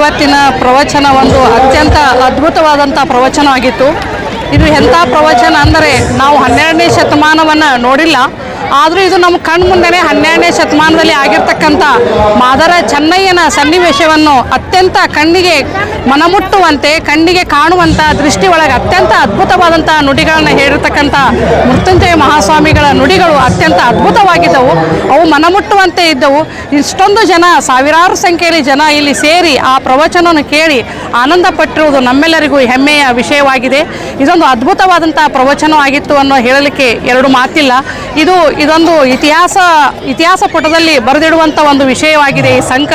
ಇವತ್ತಿನ ಪ್ರವಚನ ಒಂದು ಅತ್ಯಂತ ಅದ್ಭುತವಾದಂಥ ಪ್ರವಚನವಾಗಿತ್ತು ಇದು ಎಂಥ ಪ್ರವಚನ ಅಂದರೆ ನಾವು ಹನ್ನೆರಡನೇ ಶತಮಾನವನ್ನು ನೋಡಿಲ್ಲ. ಆದರೂ ಇದು ನಮ್ಮ ಕಣ್ಣು ಮುಂದೆನೇ ಹನ್ನೆರಡನೇ ಶತಮಾನದಲ್ಲಿ ಆಗಿರ್ತಕ್ಕಂಥ ಮಾದರ ಚೆನ್ನಯ್ಯನ ಸನ್ನಿವೇಶವನ್ನು ಅತ್ಯಂತ ಕಣ್ಣಿಗೆ ಮನಮುಟ್ಟುವಂತೆ, ಕಣ್ಣಿಗೆ ಕಾಣುವಂಥ ದೃಷ್ಟಿ ಒಳಗೆ ಅತ್ಯಂತ ಅದ್ಭುತವಾದಂಥ ನುಡಿಗಳನ್ನು ಹೇಳಿರ್ತಕ್ಕಂಥ ಮೃತ್ಯುಂಜಯ ಮಹಾಸ್ವಾಮಿಗಳ ನುಡಿಗಳು ಅತ್ಯಂತ ಅದ್ಭುತವಾಗಿದ್ದವು. ಅವು ಮನಮುಟ್ಟುವಂತೆ ಇದ್ದವು. ಇಷ್ಟೊಂದು ಜನ, ಸಾವಿರಾರು ಸಂಖ್ಯೆಯಲ್ಲಿ ಜನ ಇಲ್ಲಿ ಸೇರಿ ಆ ಪ್ರವಚನವನ್ನು ಕೇಳಿ ಆನಂದ ಪಟ್ಟಿರುವುದು ನಮ್ಮೆಲ್ಲರಿಗೂ ಹೆಮ್ಮೆಯ ವಿಷಯವಾಗಿದೆ. ಇದೊಂದು ಅದ್ಭುತವಾದಂಥ ಪ್ರವಚನವಾಗಿತ್ತು ಅನ್ನೋ ಹೇಳಲಿಕ್ಕೆ ಎರಡು ಮಾತಿಲ್ಲ. ಇದು ಇದೊಂದು ಇತಿಹಾಸ ಇತಿಹಾಸ ಪುಟದಲ್ಲಿ ಬರೆದಿಡುವಂಥ ಒಂದು ವಿಷಯವಾಗಿದೆ ಈ ಸಂಘ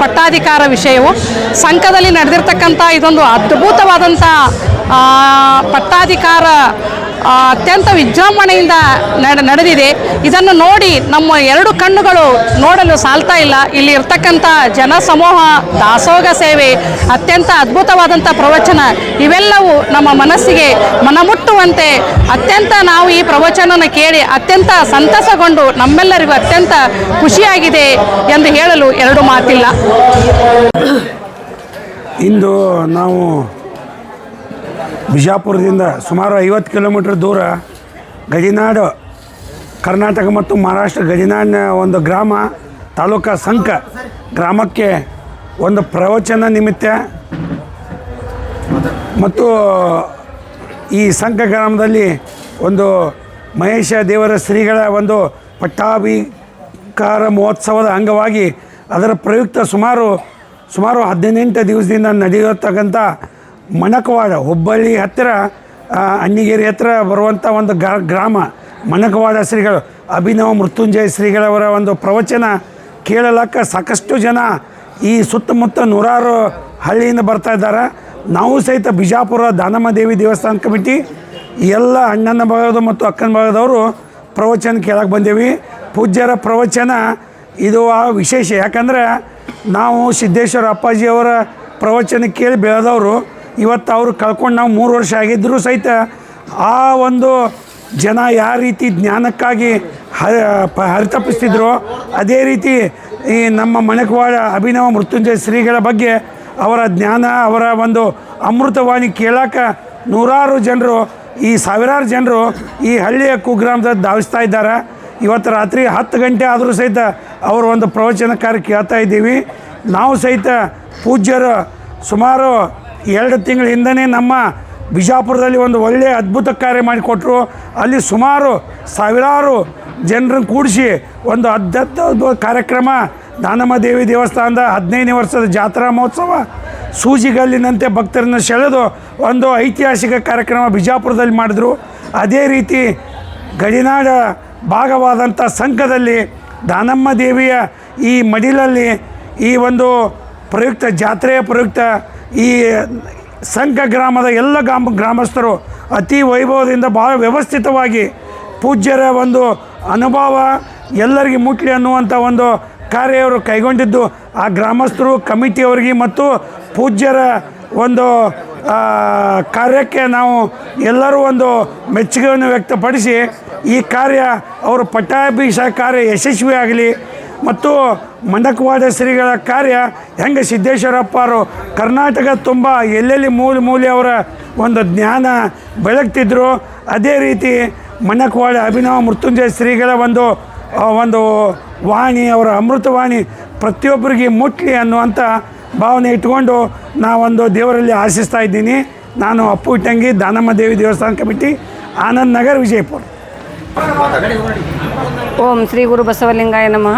ಪಟ್ಟಾಧಿಕಾರ ವಿಷಯವು. ಸಂಘದಲ್ಲಿ ನಡೆದಿರ್ತಕ್ಕಂಥ ಇದೊಂದು ಅದ್ಭುತವಾದಂಥ ಪಟ್ಟಾಧಿಕಾರ ಅತ್ಯಂತ ವಿಜೃಂಭಣೆಯಿಂದ ನಡ, ನಡೆದಿದೆ. ಇದನ್ನು ನೋಡಿ ನಮ್ಮ ಎರಡು ಕಣ್ಣುಗಳು ನೋಡಲು ಸಾಲ್ತಾ ಇಲ್ಲ. ಇಲ್ಲಿ ಇರ್ತಕ್ಕಂಥ ಜನ ಸಮೂಹ ದಾಸೋಗ ಸೇವೆ, ಅತ್ಯಂತ ಅದ್ಭುತವಾದಂಥ ಪ್ರವಚನ, ಇವೆಲ್ಲವೂ ನಮ್ಮ ಮನಸ್ಸಿಗೆ ಮನಮುಟ್ಟುವಂತೆ ಅತ್ಯಂತ ನಾವು ಈ ಪ್ರವಚನನ ಕೇಳಿ ಅತ್ಯಂತ ಸಂತಸಗೊಂಡು ನಮ್ಮೆಲ್ಲರಿಗೂ ಅತ್ಯಂತ ಖುಷಿಯಾಗಿದೆ ಎಂದು ಹೇಳಲು ಎರಡು ಮಾತಿಲ್ಲ. ಇಂದು ನಾವು ಬಿಜಾಪುರದಿಂದ ಸುಮಾರು ಐವತ್ತು ಕಿಲೋಮೀಟ್ರ್ ದೂರ ಗಡಿನಾಡು ಕರ್ನಾಟಕ ಮತ್ತು ಮಹಾರಾಷ್ಟ್ರ ಗಡಿನಾಡಿನ ಒಂದು ಗ್ರಾಮ, ತಾಲೂಕಾ ಸಂಕ ಗ್ರಾಮಕ್ಕೆ ಒಂದು ಪ್ರವಚನ ನಿಮಿತ್ತ ಮತ್ತು ಈ ಸಂಕ ಗ್ರಾಮದಲ್ಲಿ ಒಂದು ಮಹೇಶ ದೇವರ ಶ್ರೀಗಳ ಒಂದು ಪಟ್ಟಾಭಿಕಾರ ಮಹೋತ್ಸವದ ಅಂಗವಾಗಿ ಅದರ ಪ್ರಯುಕ್ತ ಸುಮಾರು ಸುಮಾರು ಹದಿನೆಂಟು ದಿವಸದಿಂದ ನಡೆಯತಕ್ಕಂಥ ಮಣಕವಾಡ, ಹುಬ್ಬಳ್ಳಿ ಹತ್ತಿರ ಅಣ್ಣಿಗೇರಿ ಹತ್ತಿರ ಬರುವಂಥ ಒಂದು ಗ್ರಾಮ. ಮಣಕವಾಡ ಶ್ರೀಗಳು, ಅಭಿನವ ಮೃತ್ಯುಂಜಯ ಶ್ರೀಗಳವರ ಒಂದು ಪ್ರವಚನ ಕೇಳಲಕ್ಕ ಸಾಕಷ್ಟು ಜನ ಈ ಸುತ್ತಮುತ್ತ ನೂರಾರು ಹಳ್ಳಿಯಿಂದ ಬರ್ತಾ ಇದ್ದಾರೆ. ನಾವು ಸಹಿತ ಬಿಜಾಪುರ ದಾನಮ್ಮ ದೇವಿ ದೇವಸ್ಥಾನ ಕಮಿಟಿ, ಎಲ್ಲ ಅಣ್ಣನ ಭಾಗದ ಮತ್ತು ಅಕ್ಕನ ಭಾಗದವರು ಪ್ರವಚನ ಕೇಳಕ್ಕೆ ಬಂದೇವಿ. ಪೂಜ್ಯರ ಪ್ರವಚನ ಇದು ಆ ವಿಶೇಷ. ಯಾಕಂದ್ರೆ ನಾವು ಸಿದ್ದೇಶ್ವರ ಅಪ್ಪಾಜಿಯವರ ಪ್ರವಚನ ಕೇಳಿ ಬೆಳೆದವರು. ಇವತ್ತು ಅವರು ಕಳ್ಕೊಂಡು ನಾವು ಮೂರು ವರ್ಷ ಆಗಿದ್ದರೂ ಸಹಿತ ಆ ಒಂದು ಜನ ಯಾವ ರೀತಿ ಜ್ಞಾನಕ್ಕಾಗಿ ಹರಿತಪ್ಪಿಸ್ತಿದ್ರು ಅದೇ ರೀತಿ ಈ ನಮ್ಮ ಮಣಕವಾಡ ಅಭಿನವ ಮೃತ್ಯುಂಜಯ ಶ್ರೀಗಳ ಬಗ್ಗೆ ಅವರ ಜ್ಞಾನ, ಅವರ ಒಂದು ಅಮೃತವಾಣಿ ಕೇಳಾಕ ನೂರಾರು ಜನರು, ಈ ಸಾವಿರಾರು ಜನರು ಈ ಹಳ್ಳಿಯ ಕುಗ್ರಾಮದ ಧಾವಿಸ್ತಾ ಇದ್ದಾರೆ. ಇವತ್ತು ರಾತ್ರಿ ಹತ್ತು ಗಂಟೆ ಆದರೂ ಸಹಿತ ಅವರು ಒಂದು ಪ್ರವಚನಕಾರ ಕೇಳ್ತಾ ಇದ್ದೀವಿ. ನಾವು ಸಹಿತ ಪೂಜ್ಯರು ಸುಮಾರು ಎರಡು ತಿಂಗಳ ಹಿಂದೆ ನಮ್ಮ ಬಿಜಾಪುರದಲ್ಲಿ ಒಂದು ಒಳ್ಳೆಯ ಅದ್ಭುತ ಕಾರ್ಯ ಮಾಡಿಕೊಟ್ರು. ಅಲ್ಲಿ ಸುಮಾರು ಸಾವಿರಾರು ಜನರನ್ನು ಕೂಡಿಸಿ ಒಂದು ಅದ್ಭುತ ಕಾರ್ಯಕ್ರಮ ದಾನಮ್ಮ ದೇವಿ ದೇವಸ್ಥಾನದ ಹದಿನೈದನೇ ವರ್ಷದ ಜಾತ್ರಾ ಮಹೋತ್ಸವ. ಸೂಜಿಗಲ್ಲಿನಂತೆ ಭಕ್ತರನ್ನು ಸೆಳೆದು ಒಂದು ಐತಿಹಾಸಿಕ ಕಾರ್ಯಕ್ರಮ ಬಿಜಾಪುರದಲ್ಲಿ ಮಾಡಿದ್ರು. ಅದೇ ರೀತಿ ಗಡಿನಾಡ ಭಾಗವಾದಂಥ ಸಂಘದಲ್ಲಿ ದಾನಮ್ಮ ದೇವಿಯ ಈ ಮಡಿಲಲ್ಲಿ ಈ ಒಂದು ಪ್ರಯುಕ್ತ ಜಾತ್ರೆಯ ಪ್ರಯುಕ್ತ ಈ ಸಂಘ ಗ್ರಾಮದ ಎಲ್ಲ ಗ್ರಾಮ ಗ್ರಾಮಸ್ಥರು ಅತಿ ವೈಭವದಿಂದ ಭಾಳ ವ್ಯವಸ್ಥಿತವಾಗಿ ಪೂಜ್ಯರ ಒಂದು ಅನುಭವ, ಎಲ್ಲರಿಗೆ ಮುಟ್ಲಿ ಅನ್ನುವಂಥ ಒಂದು ಕಾರ್ಯವರು ಕೈಗೊಂಡಿದ್ದು. ಆ ಗ್ರಾಮಸ್ಥರು, ಕಮಿಟಿಯವರಿಗೆ ಮತ್ತು ಪೂಜ್ಯರ ಒಂದು ಕಾರ್ಯಕ್ಕೆ ನಾವು ಎಲ್ಲರೂ ಒಂದು ಮೆಚ್ಚುಗೆಯನ್ನು ವ್ಯಕ್ತಪಡಿಸಿ ಈ ಕಾರ್ಯ, ಅವರು ಪಟ್ಟಾಭಿಷೇಕ ಕಾರ್ಯ ಯಶಸ್ವಿಯಾಗಲಿ. ಮತ್ತು ಮಂಡಕವಾದ ಶ್ರೀಗಳ ಕಾರ್ಯ ಹೆಂಗೆ ಸಿದ್ದೇಶ್ವರಪ್ಪ ಅವರು ಕರ್ನಾಟಕ ತುಂಬ ಎಲ್ಲೆಲ್ಲಿ ಮೂಲೆ ಮೂಲೆ ಅವರ ಒಂದು ಜ್ಞಾನ ಬೆಳಗ್ತಿದ್ರು, ಅದೇ ರೀತಿ ಮಣಕವಾಡ ಅಭಿನವ ಮೃತ್ಯುಂಜಯ ಶ್ರೀಗಳ ಒಂದು ಒಂದು ವಾಣಿ, ಅವರ ಅಮೃತವಾಣಿ ಪ್ರತಿಯೊಬ್ಬರಿಗೆ ಮುಟ್ಲಿ ಅನ್ನುವಂಥ ಭಾವನೆ ಇಟ್ಕೊಂಡು ನಾವೊಂದು ದೇವರಲ್ಲಿ ಆಶಿಸ್ತಾ ಇದ್ದೀನಿ. ನಾನು ಅಪ್ಪು ಇಟ್ಟಂಗಿ ದಾನಮ್ಮ ದೇವಿ ದೇವಸ್ಥಾನ ಕಮಿಟಿ, ಆನಂದ್ ನಗರ್, ವಿಜಯಪುರ. ಓಂ ಶ್ರೀ ಗುರು ಬಸವಲಿಂಗಾಯ ನಮಃ.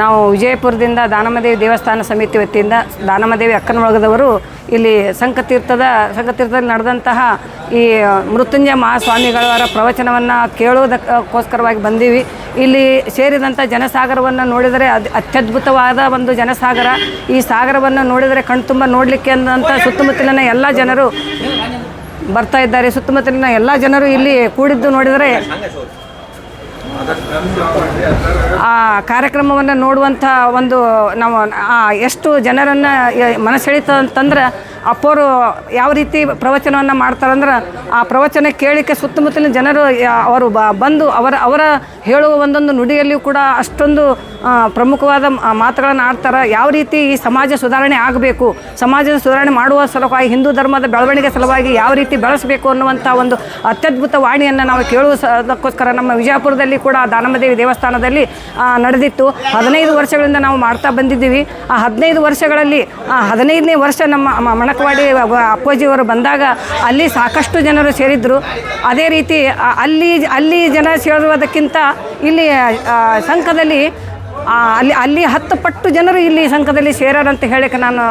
ನಾವು ವಿಜಯಪುರದಿಂದ ದಾನಮದೇವಿ ದೇವಸ್ಥಾನ ಸಮಿತಿ ವತಿಯಿಂದ ದಾನಮದೇವಿ ಅಕ್ಕನೊಳಗದವರು ಇಲ್ಲಿ ಸಂಕತೀರ್ಥದ, ಸಂಕತೀರ್ಥದಲ್ಲಿ ನಡೆದಂತಹ ಈ ಮೃತ್ಯುಂಜಯ ಮಹಾಸ್ವಾಮಿಗಳವರ ಪ್ರವಚನವನ್ನು ಕೇಳುವುದಕ್ಕೋಸ್ಕರವಾಗಿ ಬಂದೀವಿ. ಇಲ್ಲಿ ಸೇರಿದಂಥ ಜನಸಾಗರವನ್ನು ನೋಡಿದರೆ ಅದು ಅತ್ಯದ್ಭುತವಾದ ಒಂದು ಜನಸಾಗರ. ಈ ಸಾಗರವನ್ನು ನೋಡಿದರೆ ಕಣ್ತುಂಬ ನೋಡಲಿಕ್ಕೆ ಅಂದಂಥ ಸುತ್ತಮುತ್ತಲಿನ ಎಲ್ಲ ಜನರು ಬರ್ತಾ ಇದ್ದಾರೆ. ಸುತ್ತಮುತ್ತಲಿನ ಎಲ್ಲ ಜನರು ಇಲ್ಲಿ ಕೂಡಿದ್ದು ನೋಡಿದರೆ ಆ ಕಾರ್ಯಕ್ರಮವನ್ನು ನೋಡುವಂಥ ಒಂದು ನಾವು ಎಷ್ಟು ಜನರನ್ನು ಮನಸ್ಸೆಳಿತ ಅಂತಂದ್ರೆ ಅಪ್ಪೋರು ಯಾವ ರೀತಿ ಪ್ರವಚನವನ್ನು ಮಾಡ್ತಾರಂದ್ರೆ ಆ ಪ್ರವಚನ ಕೇಳಿಕೆ ಸುತ್ತಮುತ್ತಲಿನ ಜನರು ಅವರು ಬಂದು ಅವರ ಅವರ ಹೇಳುವ ಒಂದೊಂದು ನುಡಿಯಲ್ಲಿಯೂ ಕೂಡ ಅಷ್ಟೊಂದು ಪ್ರಮುಖವಾದ ಮಾತುಗಳನ್ನು ಆಡ್ತಾರೆ. ಯಾವ ರೀತಿ ಈ ಸಮಾಜ ಸುಧಾರಣೆ ಆಗಬೇಕು, ಸಮಾಜದ ಸುಧಾರಣೆ ಮಾಡುವ ಸಲುವಾಗಿ, ಹಿಂದೂ ಧರ್ಮದ ಬೆಳವಣಿಗೆ ಸಲುವಾಗಿ ಯಾವ ರೀತಿ ಬೆಳೆಸಬೇಕು ಅನ್ನುವಂಥ ಒಂದು ಅತ್ಯದ್ಭುತ ವಾಣಿಯನ್ನು ನಾವು ಕೇಳುವುದಕ್ಕೋಸ್ಕರ ನಮ್ಮ ವಿಜಯಪುರದಲ್ಲಿ ಕೂಡ ದಾನಮದೇವಿ ದೇವಸ್ಥಾನದಲ್ಲಿ ನಡೆದಿತ್ತು. ಹದಿನೈದು ವರ್ಷಗಳಿಂದ ನಾವು ಮಾಡ್ತಾ ಬಂದಿದ್ದೀವಿ. ಆ ಹದಿನೈದು ವರ್ಷಗಳಲ್ಲಿ, ಆ ಹದಿನೈದನೇ ವರ್ಷ ನಮ್ಮ, ಮ- ಅವ- ಅಪ್ಪಾಜಿಯವರು ಬಂದಾಗ ಅಲ್ಲಿ ಸಾಕಷ್ಟು ಜನರು ಸೇರಿದ್ರು. ಅದೇ ರೀತಿ ಅಲ್ಲಿ ಅಲ್ಲಿ ಜನ ಸೇರುವುದಕ್ಕಿಂತ ಇಲ್ಲಿ ಸಂಘದಲ್ಲಿ ಅಲ್ಲಿ ಅಲ್ಲಿ ಹತ್ತು ಪಟ್ಟು ಜನರು ಇಲ್ಲಿ ಸಂಘದಲ್ಲಿ ಸೇರಾರಂತ ಹೇಳಕ್ಕೆ ನಾನು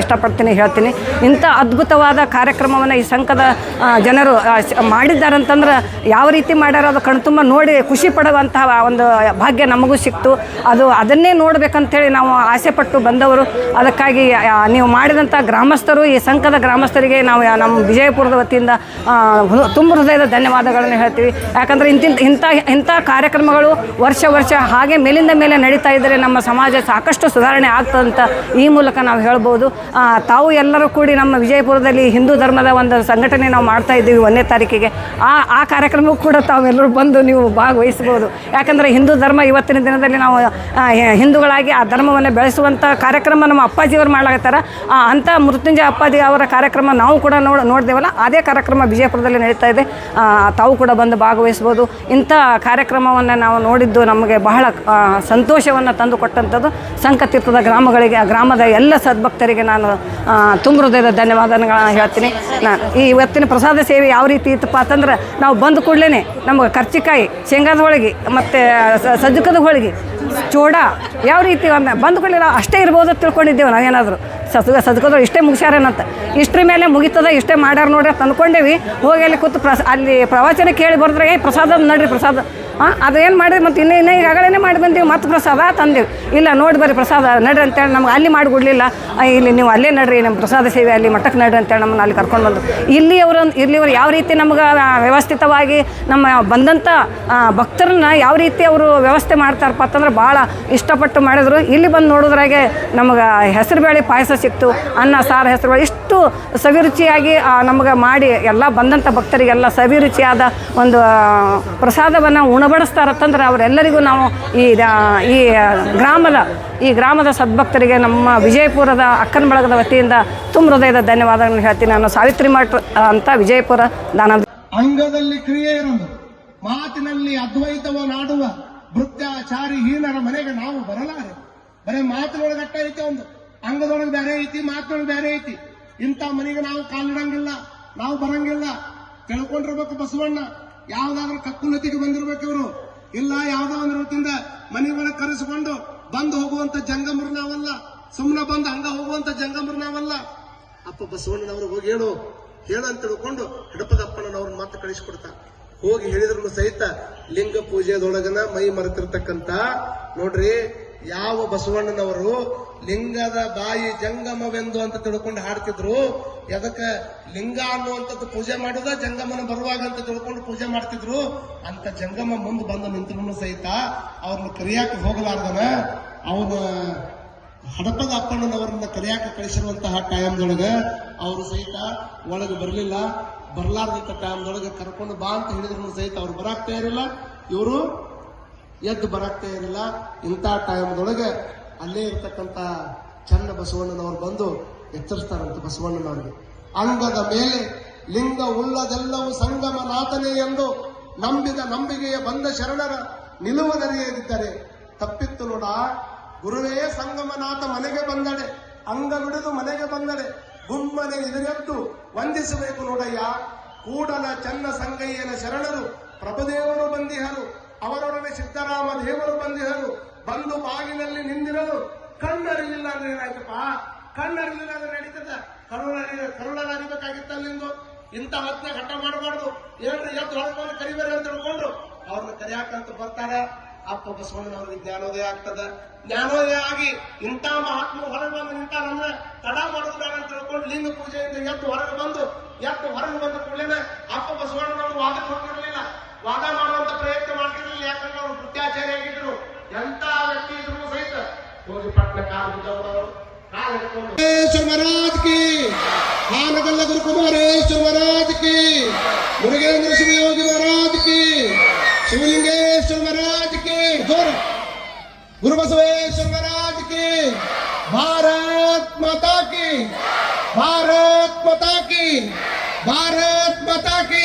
ಇಷ್ಟಪಡ್ತೀನಿ, ಹೇಳ್ತೀನಿ. ಇಂಥ ಅದ್ಭುತವಾದ ಕಾರ್ಯಕ್ರಮವನ್ನು ಈ ಸಂಘದ ಜನರು ಮಾಡಿದ್ದಾರೆ ಅಂತಂದ್ರೆ ಯಾವ ರೀತಿ ಮಾಡ್ಯಾರ ಅದು ಕಣ್ತುಂಬ ನೋಡಿ ಖುಷಿ ಪಡುವಂತಹ ಒಂದು ಭಾಗ್ಯ ನಮಗೂ ಸಿಕ್ತು. ಅದು ಅದನ್ನೇ ನೋಡ್ಬೇಕಂತೇಳಿ ನಾವು ಆಸೆ ಪಟ್ಟು ಬಂದವರು. ಅದಕ್ಕಾಗಿ ನೀವು ಮಾಡಿದಂಥ ಗ್ರಾಮಸ್ಥರು, ಈ ಸಂಘದ ಗ್ರಾಮಸ್ಥರಿಗೆ ನಾವು ನಮ್ಮ ವಿಜಯಪುರದ ವತಿಯಿಂದ ತುಂಬ ಹೃದಯದ ಧನ್ಯವಾದಗಳನ್ನು ಹೇಳ್ತೀವಿ. ಯಾಕಂದರೆ ಇಂತಿಂತ, ಇಂಥ ಇಂಥ ಕಾರ್ಯಕ್ರಮಗಳು ವರ್ಷ ವರ್ಷ ಹಾಗೆ ಮೇಲಿಂದ ಮೇಲೆ ನಡೀತಾ ಇದ್ದರೆ ನಮ್ಮ ಸಮಾಜ ಸಾಕಷ್ಟು ಸುಧಾರಣೆ ಆಗ್ತದಂತ ಈ ಮೂಲಕ ನಾವು ಹೇಳ್ಬೋದು. ತಾವು ಎಲ್ಲರೂ ಕೂಡಿ ನಮ್ಮ ವಿಜಯಪುರದಲ್ಲಿ ಹಿಂದೂ ಧರ್ಮದ ಒಂದು ಸಂಘಟನೆ ನಾವು ಮಾಡ್ತಾ ಇದ್ದೀವಿ ಒಂದನೇ ತಾರೀಕಿಗೆ. ಆ ಆ ಕಾರ್ಯಕ್ರಮಕ್ಕೂ ಕೂಡ ತಾವೆಲ್ಲರೂ ಬಂದು ನೀವು ಭಾಗವಹಿಸ್ಬೋದು ಯಾಕಂದರೆ ಹಿಂದೂ ಧರ್ಮ ಇವತ್ತಿನ ದಿನದಲ್ಲಿ ನಾವು ಹಿಂದೂಗಳಾಗಿ ಆ ಧರ್ಮವನ್ನು ಬೆಳೆಸುವಂಥ ಕಾರ್ಯಕ್ರಮ ನಮ್ಮ ಅಪ್ಪಾಜಿಯವರು ಮಾಡ್ಲಾಗತ್ತಾರ ಅಂಥ ಮೃತ್ಯುಂಜಯ ಅಪ್ಪಾಜಿ ಅವರ ಕಾರ್ಯಕ್ರಮ ನಾವು ಕೂಡ ನೋಡ್ ನೋಡಿದೆವಲ್ಲ ಅದೇ ಕಾರ್ಯಕ್ರಮ ವಿಜಯಪುರದಲ್ಲಿ ನಡೀತಾ ಇದೆ. ತಾವು ಕೂಡ ಬಂದು ಭಾಗವಹಿಸ್ಬೋದು ಇಂಥ ಕಾರ್ಯಕ್ರಮವನ್ನು ನಾವು ನೋಡಿದ್ದು ನಮಗೆ ಬಹಳ ಆ, ಸಂತೋಷವನ್ನು ತಂದು ಕೊಟ್ಟಂಥದ್ದು ಸಂಕತೀರ್ಥದ ಗ್ರಾಮಗಳಿಗೆ, ಆ ಗ್ರಾಮದ ಎಲ್ಲ ಸದ್ಭಕ್ತರಿಗೆ ನಾನು ತುಂಬ ಹೃದಯದ ಧನ್ಯವಾದಗಳನ್ನು ಹೇಳ್ತೀನಿ. ನಾನು ಈ ಇವತ್ತಿನ ಪ್ರಸಾದ ಸೇವೆ ಯಾವ ರೀತಿ ಇತ್ತಪ್ಪ ಅಂತಂದ್ರೆ ನಾವು ಬಂದ ಕೂಡಲೇ ನಮಗೆ ಕರ್ಚಿಕಾಯಿ, ಶೇಂಗಾದ ಹೋಳಿಗೆ, ಮತ್ತು ಸಜ್ಜಕದ ಹೋಳಿಗೆ, ಚೋಡ ಯಾವ ರೀತಿ ಒಂದು ಬಂದ ಕೂಡಲೇ ನಾವು ಅಷ್ಟೇ ಇರ್ಬೋದು ತಿಳ್ಕೊಂಡಿದ್ದೇವೆ ನಾವೇನಾದರೂ. ಸದ್ಗ ಸದ್ಕದ್ರು ಇಷ್ಟೇ ಮುಗಿಸ್ಯಾರೇನಂತ. ಇಷ್ಟ್ರ ಮೇಲೆ ಮುಗಿತದ, ಇಷ್ಟೇ ಮಾಡ್ಯಾರ ನೋಡ್ರಿ ಅಂತ ಅಂದ್ಕೊಂಡೇವಿ ಹೋಗಿ ಅಲ್ಲಿ ಕೂತು ಪ್ರಸ, ಅಲ್ಲಿ ಪ್ರವಚನ ಕೇಳಿ ಬರೆದ್ರೆ ಪ್ರಸಾದ ನಡ್ರಿ, ಪ್ರಸಾದ ಹಾಂ ಅದೇನು ಮಾಡಿದ್ರಿ ಮತ್ತು ಇನ್ನೂ ಇನ್ನೂ ಈಗಾಗಲೇ ಮಾಡಿ ಬಂದೀವಿ, ಮತ್ತು ಪ್ರಸಾದ ತಂದೆವು. ಇಲ್ಲ, ನೋಡಿ ಬರ್ರಿ ಪ್ರಸಾದ, ನಡ್ರಿ ಅಂತೇಳಿ ನಮ್ಗೆ ಅಲ್ಲಿ ಮಾಡಿಕೊಡ್ಲಿಲ್ಲ ಇಲ್ಲಿ ನೀವು ಅಲ್ಲೇ ನಡ್ರಿ ನಮ್ಮ ಪ್ರಸಾದ ಸೇವೆ ಅಲ್ಲಿ ಮಠಕ್ಕೆ ನಡ್ರಿ ಅಂತೇಳಿ ನಮ್ಮನ್ನು ಅಲ್ಲಿ ಕರ್ಕೊಂಡು ಬಂದು ಇಲ್ಲಿಯವರು ಇಲ್ಲಿಯವರು ಯಾವ ರೀತಿ ನಮ್ಗೆ ವ್ಯವಸ್ಥಿತವಾಗಿ ನಮ್ಮ ಬಂದಂಥ ಭಕ್ತರನ್ನ ಯಾವ ರೀತಿ ಅವರು ವ್ಯವಸ್ಥೆ ಮಾಡ್ತಾರಪ್ಪ ಅಂತಂದ್ರೆ ಭಾಳ ಇಷ್ಟಪಟ್ಟು ಮಾಡಿದ್ರು. ಇಲ್ಲಿ ಬಂದು ನೋಡಿದ್ರಾಗೆ ನಮಗೆ ಹೆಸರುಬೇಳೆ ಪಾಯಸ ಸಿಕ್ತು, ಅನ್ನ, ಸಾರು ಹೆಸರುಬೇಳೆ ಇಷ್ಟು ಸವಿರುಚಿಯಾಗಿ ನಮಗೆ ಮಾಡಿ ಎಲ್ಲ ಬಂದಂಥ ಭಕ್ತರಿಗೆಲ್ಲ ಸವಿರುಚಿಯಾದ ಒಂದು ಪ್ರಸಾದವನ್ನು ಉಣಬಡಿಸ್ತಾರತ್ತಂದ್ರೆ ಅವರೆಲ್ಲರಿಗೂ ನಾವು ಈ ಈ ಗ್ರಾಮದ ಈ ಗ್ರಾಮದ ಸದ್ಭಕ್ತರಿಗೆ ನಮ್ಮ ವಿಜಯಪುರದ ಅಕ್ಕನ ಬಳಗದ ವತಿಯಿಂದ ತುಂಬ ಹೃದಯದ ಧನ್ಯವಾದಗಳನ್ನು ಹೇಳ್ತೀನಿ. ನಾನು ಸಾವಿತ್ರಿ ಮಠ ಅಂತ ವಿಜಯಪುರ ದಾನ ಅಂಗದಲ್ಲಿ ಕ್ರಿಯೆ ಇರುವುದು. ಮಾತಿನಲ್ಲಿ ಅದ್ವೈತವನ್ನಾಡುವ ವೃತ್ತಾಚಾರಿ ಹೀನರ ಮನೆಗೆ ನಾವು ಬರಲಾರೆ. ಬರೀ ಮಾತಿನೊಳಗೆ ಅಟ್ಟ ಐತಿ ಒಂದು. ಅಂಗದೊಳಗೆ ಬೇರೆ ಐತಿ ಮಾತಿನೊಳಗೆ ಬೇರೆ ಐತಿ ಇಂಥ ಮನೆಗೆ ನಾವು ಕಾಲಿಡಂಗಿಲ್ಲ, ನಾವು ಬರಂಗಿಲ್ಲ. ತಿಳ್ಕೊಂಡಿರ್ಬೇಕು ಬಸವಣ್ಣ. ಯಾವ್ದಾದ್ರು ಕಕ್ಕುನತಿಗೆ ಬಂದಿರ್ಬೇಕು ಇವರು. ಇಲ್ಲ, ಯಾವ್ದೋ ಒಂದು ರೀತಿಯಿಂದ ಮನೆ ಒಳಗೆ ಕರೆಸಿಕೊಂಡು ಬಂದು ಹೋಗುವಂತ ಜಂಗಮರು ನಾವಲ್ಲ. ಸುಮ್ಮನೆ ಬಂದು ಹಂಗ ಹೋಗುವಂತ ಜಂಗಮರು ನಾವಲ್ಲ. ಅಪ್ಪ ಬಸವಣ್ಣನವರು ಹೋಗಿ ಹೇಳು. ಹೇಳು ಅಂತ ತಿಳ್ಕೊಂಡು ಹಿಡಪದಪ್ಪನವ್ರನ್ನ ಮತ್ತೆ ಕಳಿಸ್ಕೊಡ್ತಾ. ಹೋಗಿ ಹೇಳಿದ್ರು ಸಹಿತ ಲಿಂಗ ಪೂಜೆದೊಳಗನ ಮೈ ಮರೆತಿರ್ತಕ್ಕಂತ ನೋಡ್ರಿ, ಯಾವ ಬಸವಣ್ಣನವರು ಲಿಂಗದ ಬಾಯಿ ಜಂಗಮವೆಂದು ಅಂತ ತಿಳ್ಕೊಂಡು ಹಾಡ್ತಿದ್ರು. ಎದಕ್ಕೆ ಲಿಂಗ ಅನ್ನುವಂಥದ್ದು ಪೂಜೆ ಮಾಡುದ, ಜಂಗಮನ ಬರುವಾಗ ಅಂತ ತಿಳ್ಕೊಂಡು ಪೂಜೆ ಮಾಡ್ತಿದ್ರು. ಅಂತ ಜಂಗಮ ಮುಂದೆ ಬಂದ ನಿಂತನು ಸಹಿತ ಅವ್ರನ್ನ ಕರಿಯಾಕ ಹೋಗಲಾರ್ದನ. ಅವನ ಹಡಪದ ಅಪ್ಪಣ್ಣನವರನ್ನ ಕರಿಯಾಕ ಕಳಿಸಿರುವಂತಹ ಟೈಮ್ದೊಳಗ ಅವರು ಸಹಿತ ಒಳಗೆ ಬರಲಿಲ್ಲ. ಬರ್ಲಾರ್ದಂತ ಟೈಮ್ದೊಳಗೆ ಕರ್ಕೊಂಡು ಬಾ ಅಂತ ಹೇಳಿದ್ರು ಸಹಿತ ಅವ್ರು ಬರಾಕ್ತಾ ಇರಲಿಲ್ಲ. ಇವರು ಎದ್ದು ಬರಾಕ್ತಾ ಇರಲಿಲ್ಲ. ಇಂಥ ಟೈಮ್ದೊಳಗೆ ಅಲ್ಲೇ ಇರ್ತಕ್ಕಂಥ ಚನ್ನ ಬಸವಣ್ಣನವರು ಬಂದು ಎಚ್ಚರಿಸ್ತಾರಂತ ಬಸವಣ್ಣನವರಿಗೆ. ಅಂಗದ ಮೇಲೆ ಲಿಂಗ ಉಳ್ಳದೆಲ್ಲವೂ ಸಂಗಮ ನಾಥನೇ ಎಂದು ನಂಬಿದ ನಂಬಿಕೆಯ ಬಂದ ಶರಣರ ನಿಲುವನರಿಯದಿದ್ದರೆ ತಪ್ಪಿತ್ತು ನೋಡ. ಗುರುವೇ, ಸಂಗಮನಾಥ ಮನೆಗೆ ಬಂದಡೆ. ಅಂಗ ಬಿಡಿದು ಮನೆಗೆ ಬಂದಡೆ. ಗುಮ್ಮನೆ ಎದುರೆದ್ದು ವಂದಿಸಬೇಕು ನೋಡಯ್ಯ. ಕೂಡಲ ಚನ್ನ ಸಂಗಯ್ಯನ ಶರಣರು ಪ್ರಭುದೇವರು ಬಂದಿಹರು. ಅವರೊಡನೆ ಸಿದ್ದರಾಮ ದೇವರು ಬಂದಿಹರು. ಬಂದು ಬಾಗಿಲಲ್ಲಿ ನಿಂದಿರೋದು. ಕಣ್ಣರಿಲಿಲ್ಲ ಅಂದ್ರೆ ಏನಾಯ್ತಪ್ಪ? ಕಣ್ಣರಿಲಿಲ್ಲ ಅಂದ್ರೆ ನಡೀತದ ಕರುಣ ಕರುಣರ ನಿಂದು? ಇಂಥ ಹೊತ್ತಿನ ಘಟ ಮಾಡಬಾರ್ದು. ಏನ್ರಿ ಎದ್ದು ಹೊರಗೆ ಕರಿಬೇರೆ ಅಂತ ತಿಳ್ಕೊಂಡು ಅವ್ರನ್ನ ಕರಿಯಾಕಂತ ಬರ್ತಾರೆ. ಅಪ್ಪ ಬಸವಣ್ಣನವ್ರಿಗೆ ಜ್ಞಾನೋದಯ ಆಗ್ತದೆ. ಜ್ಞಾನೋದಯ ಆಗಿ ಇಂಥ ಮಹಾತ್ಮ ಹೊರಗೆ ಬಂದು ನಿಂತಾರಂದ್ರೆ ತಡ ಮಾಡೋದು ಬೇಡ ಅಂತ ತಿಳ್ಕೊಂಡು ಲಿಂಗ ಪೂಜೆಯಿಂದ ಎದ್ದು ಹೊರಗೆ ಬಂದು, ಎದ್ದು ಹೊರಗೆ ಬಂದ ಕೂಡಲೇ ಅಪ್ಪ ಬಸವಣ್ಣನವರು ವಾದಕ್ಕೆ ಹೋಗಿರಲಿಲ್ಲ ವಾದ ಮಾಡುವಂತ ಪ್ರಯತ್ನ ಮಾಡ್ತಿರ್ಲಿಲ್ಲ. ಯಾಕಂದ್ರೆ ಅವರು ವೃತ್ತಾಚಾರಿ ಆಗಿದ್ರು ಎಂತ ವ್ಯಕ್ತಿ ಇದ್ರು ಸಹಿತ ಹೋಗಿ ಪಟ್ಟಣ ಕಾಲು ಬಿದ್ದವರು ಕಾಲು ಹಿಡ್ಕೊಂಡು ಮಹಾರಾಜ್ ಕಿ ಹಾನಗಲ್ಲ ಗುರು ಕುಮಾರೇಶ್ವರ ಮಹಾರಾಜ್ ಕಿ ಮುರುಗೇಂದ್ರ ಶ್ರೀ ಯೋಗಿ ಮಹಾರಾಜ್ ಕಿ ಶಿವಲಿಂಗೇಶ್ವರ ಮಹಾರಾಜ್ ಕಿ ಗೋರ गुरु बसवेश्वर महाराज की भारत माता की भारत माता की भारत माता की